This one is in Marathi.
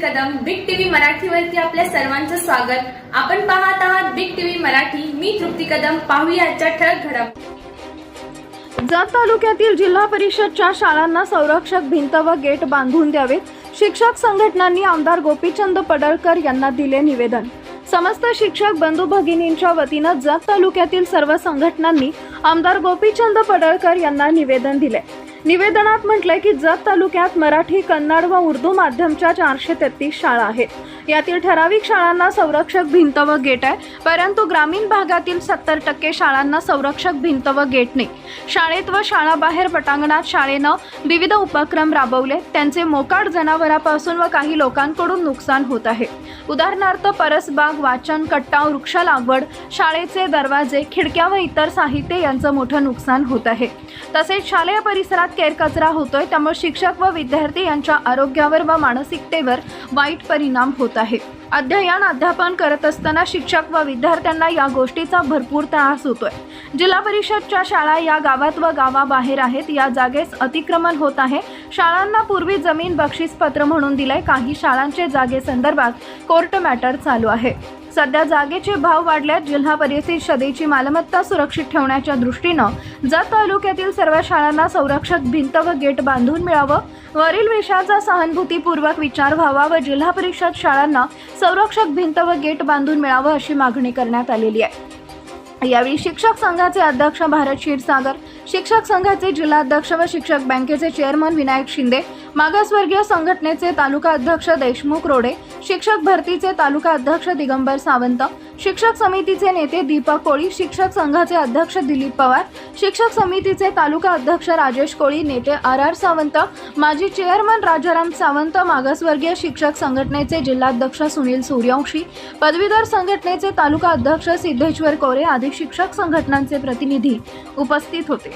मराठीवरती आपल्या सर्वांचं स्वागत. आपण पाहत आहात बिग टीव्ही मराठी. मी तृप्ती कदम. पाहूया आजच्या ठळक घडामोडी जत तालुक्यातील जिल्हा परिषदच्या शाळांना संरक्षक भिंत व गेट बांधून द्यावेत. शिक्षक संघटनांनी आमदार गोपीचंद पडळकर यांना दिले निवेदन. समस्त शिक्षक बंधू भगिनींच्या वतीनं जत तालुक्यातील सर्व संघटनांनी आमदार गोपीचंद पडळकर यांना निवेदन दिले. निवेदनात म्हटलंय की जत तालुक्यात मराठी कन्नड व उर्दू माध्यमच्या चारशे तेहतीस शाळा आहेत. यातील ठराविक शाळांना संरक्षक भिंत व गेट आहे परंतु ग्रामीण भागातील सत्तर टक्के शाळांना संरक्षक भिंत व गेट नाही. शाळेत व शाळाबाहेर पटांगणात शाळेनं विविध उपक्रम राबवले त्यांचे मोकाट जनावरापासून व काही लोकांकडून नुकसान होत आहे. उदाहरणार्थ परसबाग वाचन कट्टा वृक्ष लागवड शाळेचे दरवाजे खिडक्या व इतर साहित्य यांचं मोठं नुकसान होत आहे. तसेच शालेय परिसरात केरकचरा होतोय त्यामुळे शिक्षक व विद्यार्थी यांच्या आरोग्यावर व मानसिकतेवर वाईट परिणाम होत आहे. अध्ययन अध्यापन करत असताना शिक्षक व विद्यार्थ्यांना या गोष्टीचा भरपूर त्रास होतोय. जिल्हा परिषदच्या शाळा या गावात व गावाबाहेर आहेत या जागेस अतिक्रमण होत आहे. शाळांना पूर्वी जमीन बक्षीसपत्र म्हणून दिलंय काही शाळांचे जागेसंदर्भात कोर्ट मॅटर चालू आहे. सध्या जागेचे भाव वाढल्यात. जिल्हा परिषदेची मालमत्ता सुरक्षित ठेवण्याच्या दृष्टीनं जत तालुक्यातील सर्व शाळांना संरक्षक भिंत व गेट बांधून मिळावं. वरील विषयाचा सहानुभूतीपूर्वक विचार व्हावा व जिल्हा परिषद शाळांना संरक्षक भिंत व गेट बांधून मिळावं अशी मागणी करण्यात आलेली आहे. यावेळी शिक्षक संघाचे अध्यक्ष भारत क्षीरसागर शिक्षक संघाचे जिल्हाध्यक्ष व शिक्षक बँकेचे चेअरमन विनायक शिंदे मागासवर्गीय संघटनेचे तालुका अध्यक्ष देशमुख रोडे शिक्षक भरतीचे तालुका अध्यक्ष दिगंबर सावंत शिक्षक समितीचे नेते दीपक कोळी शिक्षक संघाचे अध्यक्ष दिलीप पवार शिक्षक समितीचे तालुका अध्यक्ष राजेश कोळी नेते आर आर सावंत माजी चेअरमन राजाराम सावंत मागासवर्गीय शिक्षक संघटनेचे जिल्हाध्यक्ष सुनील सूर्यवंशी पदवीधर संघटनेचे तालुका अध्यक्ष सिद्धेश्वर कोरे आदी शिक्षक संघटनांचे प्रतिनिधी उपस्थित होते.